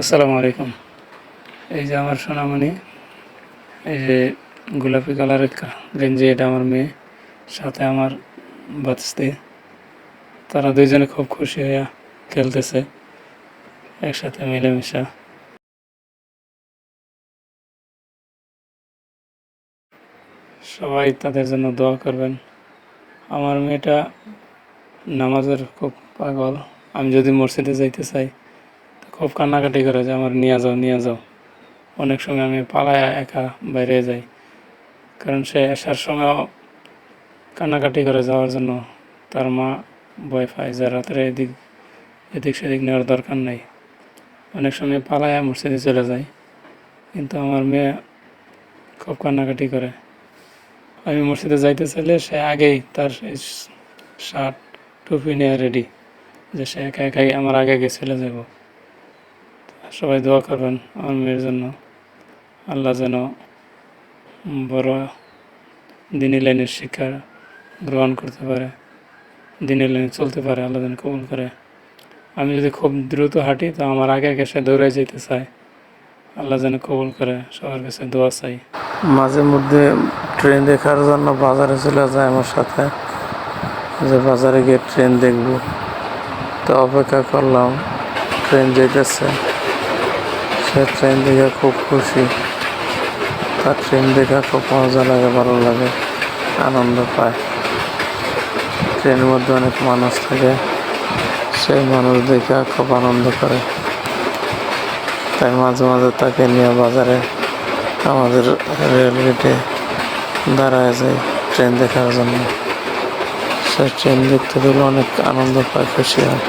আসসালামু আলাইকুম। এই যে আমার সোনামণি, এই যে গোলাপি কালারের গেঞ্জি, এটা আমার মেয়ে, সাথে আমার বাচ্চা তারা দুইজনে খুব খুশি হইয়া খেলতেছে, একসাথে মিলেমিশা। সবাই তাদের জন্য দোয়া করবেন। আমার মেয়েটা নামাজের খুব পাগল, আমি যদি মসজিদে যাইতে চাই খুব কান্নাকাটি করে যে আমার নিয়ে যাও নিয়ে যাও। অনেক সময় আমি পালায় একা বাইরে যাই। কারণ সে আসার সময়ও কান্নাকাটি করে যাওয়ার জন্য তার মা ভয় পায় যে রাত্রে এদিক এদিক সেদিক নেওয়ার দরকার নেই। অনেক সময় পালায় মসজিদে চলে যায় কিন্তু আমার মেয়ে খুব কান্নাকাটি করে। আমি মসজিদে যাইতে চাইলে সে আগেই তার শার্ট, টুপি নিয়ে রেডি যে সে একা একাই আমার আগে আগে চলে যাব। সবাই দোয়া করবেন আমার মেয়ের জন্য। আল্লাহ যেন বড় দিনী লাইনের শিক্ষা গ্রহণ করতে পারে, দিনের লাইনে চলতে পারে, আল্লাহ যেন কবুল করে। আমি যদি খুব দ্রুত হাঁটি, তো আমার আগে আগে সে দৌড়ে যেতে চায়। আল্লাহ যেন কবুল করে, সবার কাছে দোয়া চাই। মাঝে মধ্যে ট্রেন দেখার জন্য বাজারে চলে যায় আমার সাথে। যে বাজারে গিয়ে ট্রেন দেখব। তো অপেক্ষা করলাম, ট্রেন যেতেছে সে ট্রেন দেখে খুব খুশি। তার ট্রেন দেখা খুব মজা লাগে, ভালো লাগে, আনন্দ পায়। ট্রেনের মধ্যে অনেক মানুষ থাকে, সেই মানুষ দেখে খুব আনন্দ করে। তাই মাঝে মাঝে তাকে নিয়ে বাজারে আমাদের রেলগেটে দাঁড়ায় যায় ট্রেন দেখার জন্য। সে ট্রেন দেখতে পেলে অনেক আনন্দ পায়, খুশি হয়।